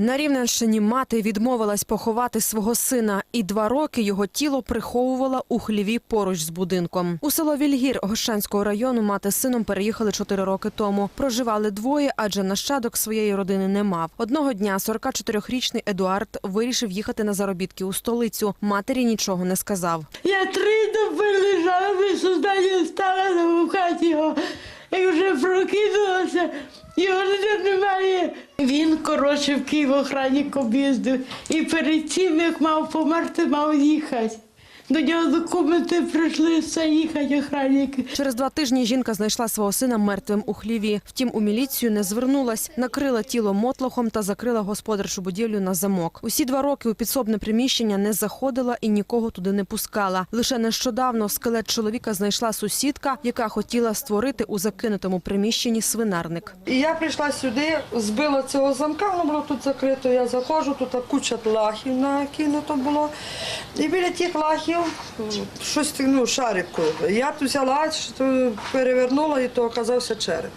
На Рівненщині мати відмовилась поховати свого сина, і два роки його тіло приховувала у хліві поруч з будинком. У село Вільгір Гощанського району мати з сином переїхали чотири роки тому. Проживали двоє, адже нащадок своєї родини не мав. Одного дня 44-річний Едуард вирішив їхати на заробітки у столицю. Матері нічого не сказав. Я три доби лежала, без сознання стала в хаті його. Як вже прокинулася, його вже немає. Він, коротше, в Київ охранник об'їздив. І перед тим, як мав померти, мав їхати. До нього документи прийшли, все їхати охранники. Через два тижні жінка знайшла свого сина мертвим у хліві. Втім, у міліцію не звернулась, накрила тіло мотлохом та закрила господарчу будівлю на замок. Усі два роки у підсобне приміщення не заходила і нікого туди не пускала. Лише нещодавно скелет чоловіка знайшла сусідка, яка хотіла створити у закинутому приміщенні свинарник. І я прийшла сюди, збила цього замка, воно було тут закрито. Я заходжу, тут куча лахів накинуто було. І біля тих лахів щось ну, шарику. Я тут взяла, перевернула, і то оказався череп.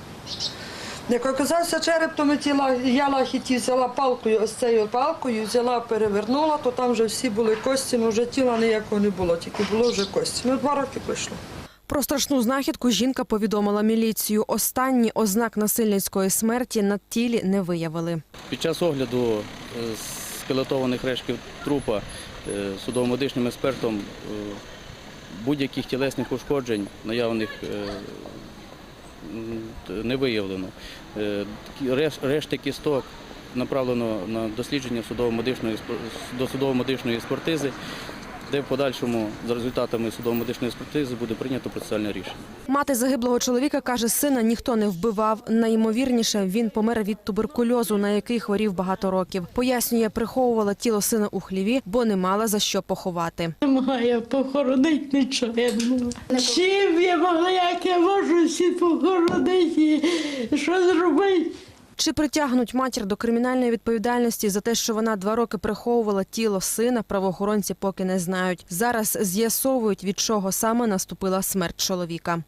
Як оказався череп, то ми ті лахи, я лахи ті взяла палкою, ось цією палкою, взяла, перевернула, то там вже всі були кості, ну вже тіла ніякого не було, тільки було вже кості. Ну, два роки пройшло. Про страшну знахідку жінка повідомила міліцію. Останні ознак насильницької смерті на тілі не виявили. Під час огляду е, скелетованих рештків трупа е, судово-медичним експертом е, будь-яких тілесних ушкоджень наявних е, не виявлено. Решти кісток направлено на дослідження судово-медичної до судово-медичної експертизи, де в подальшому за результатами судово-медичної експертизи буде прийнято процесуальне рішення. Мати загиблого чоловіка каже, сина ніхто не вбивав. Найімовірніше, він помер від туберкульозу, на який хворів багато років. Пояснює, приховувала тіло сина у хліві, бо не мала за що поховати. Немає похоронити нічого. Чим я могла, як я можу всі похоронити? Що зробити? Чи притягнуть матір до кримінальної відповідальності за те, що вона два роки приховувала тіло сина, правоохоронці поки не знають. Зараз з'ясовують, від чого саме наступила смерть чоловіка.